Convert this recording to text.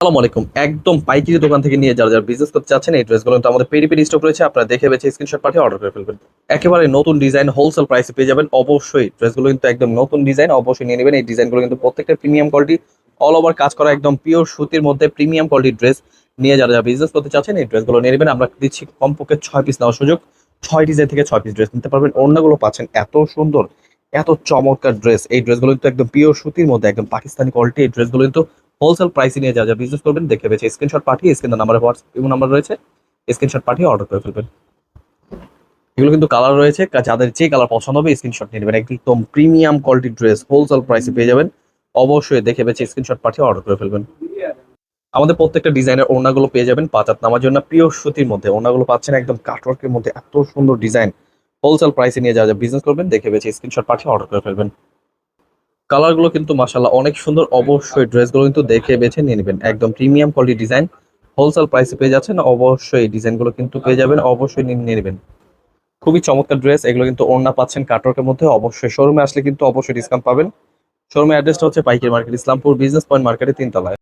আসসালামু আলাইকুম। একদম পাইকারি দোকান থেকে নিয়ে যারা যারা বিজনেস করতে চাচ্ছেন, এই ড্রেসগুলো কিন্তু আমাদের পেরি পেরি স্টক রয়েছে। আপনারা দেখে বেছে স্ক্রিনশট পাঠিয়ে অর্ডার করে ফেলবেন। একেবারে নতুন ডিজাইন হোলসেল প্রাইসে পেয়ে যাবেন। অবশ্যই ড্রেসগুলো কিন্তু একদম নতুন ডিজাইন অবশ্যই নিয়ে নেবেন। এই ডিজাইনগুলো কিন্তু প্রত্যেকটা প্রিমিয়াম কোয়ালিটি অল ওভার কাজ করা একদম পিওর সুতির মধ্যে প্রিমিয়াম কোয়ালিটির ড্রেস নিয়ে যারা যারা বিজনেস করতে চাচ্ছেন, এই ড্রেসগুলো নিয়ে নেবেন। আমরা দিচ্ছি কমপক্ষে ছয় পিস নেওয়ার সুযোগ। ছয় ডিজাইন থেকে ছয় পিস ড্রেস নিতে পারবেন। অন্যগুলো পাচ্ছেন এত সুন্দর, এত চমৎকার ড্রেস এই ড্রেসগুলো কিন্তু একদম পিওর সুতির মধ্যে, একদম পাকিস্তানি কোয়ালিটি এই ড্রেসগুলো কিন্তু হোলসেল প্রাইসে নিয়ে যা যা বিজনেস করবেন, দেখে বেছে স্ক্রিনশট পাঠিয়ে স্ক্রিনের নাম্বারে হোয়াটসঅ্যাপ নাম্বার রয়েছে স্ক্রিনশট পাঠিয়ে অর্ডার করে ফেলবেন। এগুলো কিন্তু কালার রয়েছে যাদের যে কালার পছন্দ হবে স্ক্রিনশট নিয়ে নেবেন। একদম প্রিমিয়াম কোয়ালিটির ড্রেস হোলসেল প্রাইসে পেয়ে যাবেন। অবশ্যই দেখে বেছে স্ক্রিনশট পাঠিয়ে অর্ডার করে ফেলবেন। আমাদের প্রত্যেকটা ডিজাইনের ওড়নাগুলো পেয়ে যাবেন পাঁচাত নামার জন্য, প্রিয় সুতির মধ্যে। ওড়নাগুলো পাচ্ছেন একদম কাটওয়ার্কের মধ্যে, এত সুন্দর ডিজাইন হোলসেল প্রাইসে নিয়ে যা যা বিজনেস করবেন, দেখে বেছে স্ক্রিনশট পাঠিয়ে অর্ডার করে ফেলবেন। কালারগুলো কিন্তু মাসাল্লাহ অনেক সুন্দর। অবশ্যই ড্রেসগুলো কিন্তু দেখে বেছে নিয়ে নেবেন। একদম প্রিমিয়াম কোয়ালিটি ডিজাইন হোলসেল প্রাইসে পেয়ে যাচ্ছেন। অবশ্যই ডিজাইনগুলো কিন্তু পেয়ে যাবেন। অবশ্যই নিয়ে নেবেন। খুবই চমৎকার ড্রেস এগুলো কিন্তু ওড়না পাচ্ছেন কাটওয়ার্কের মধ্যে। অবশ্যই শোরুমে আসলে কিন্তু অবশ্যই ডিসকাউন্ট পাবেন। শোরুমের অ্যাড্রেসটা হচ্ছে পাইকারি মার্কেট ইসলামপুর বিজনেস পয়েন্ট মার্কেটে তিনতলায়।